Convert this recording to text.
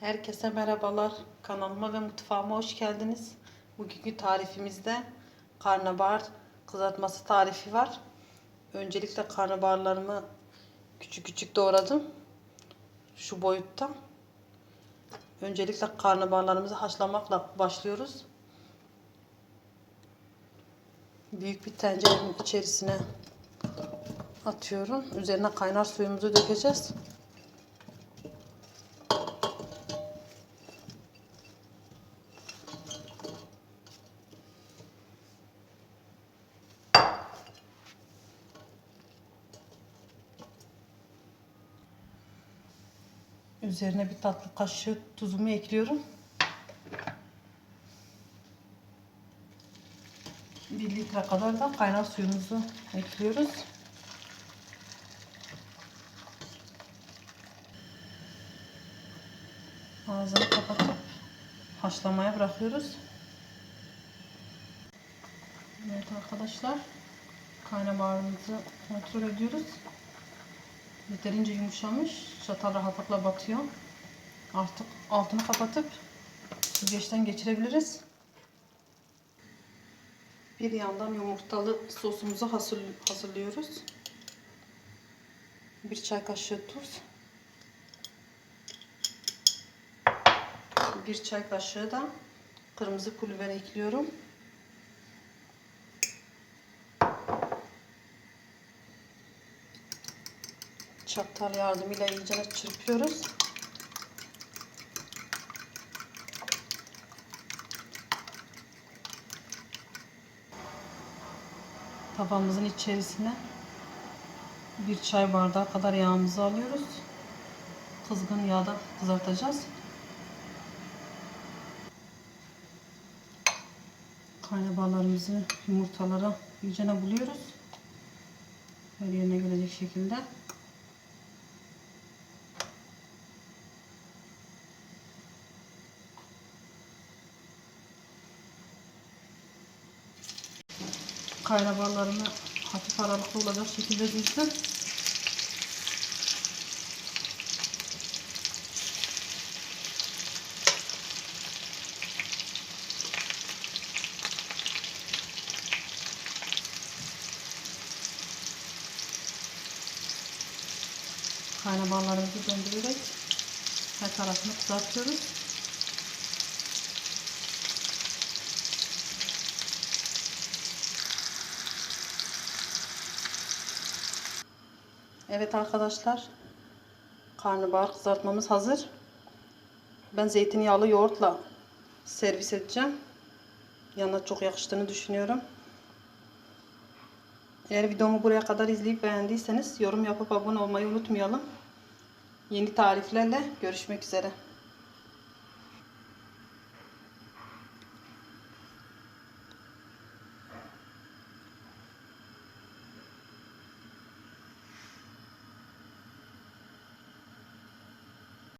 Herkese merhabalar. Kanalıma ve mutfağıma hoş geldiniz. Bugünkü tarifimizde karnabahar kızartması tarifi var. Öncelikle karnabaharlarımı küçük küçük doğradım. Şu boyutta. Öncelikle karnabaharlarımızı haşlamakla başlıyoruz. Büyük bir tencerenin içerisine atıyorum. Üzerine kaynar suyumuzu dökeceğiz. Üzerine bir tatlı kaşığı tuzumu ekliyorum. Bir litre kadar da kaynar suyumuzu ekliyoruz. Ağzını kapatıp haşlamaya bırakıyoruz. Evet arkadaşlar karnabaharımızı kontrol ediyoruz. Yeterince yumuşamış. Çatal rahatlıkla batıyor. Artık altını kapatıp süzgeçten geçirebiliriz. Bir yandan yumurtalı sosumuzu hazır, hazırlıyoruz. Bir çay kaşığı tuz. Bir çay kaşığı da kırmızı pul ekliyorum. Çatal yardımıyla iyice çırpıyoruz. Tavamızın içerisine bir çay bardağı kadar yağımızı alıyoruz. Kızgın yağda kızartacağız. Karnabaharlarımızı yumurtalara iyicene buluyoruz. Her yerine gelecek şekilde. Karnabaharlarımı hafif aralıklı olacak şekilde dizdim. Karnabaharlarımızı döndürerek her tarafını kızartıyoruz. Evet arkadaşlar. Karnabahar kızartmamız hazır. Ben zeytinyağlı yoğurtla servis edeceğim. Yanına çok yakıştığını düşünüyorum. Eğer videomu buraya kadar izleyip beğendiyseniz yorum yapıp abone olmayı unutmayalım. Yeni tariflerle görüşmek üzere.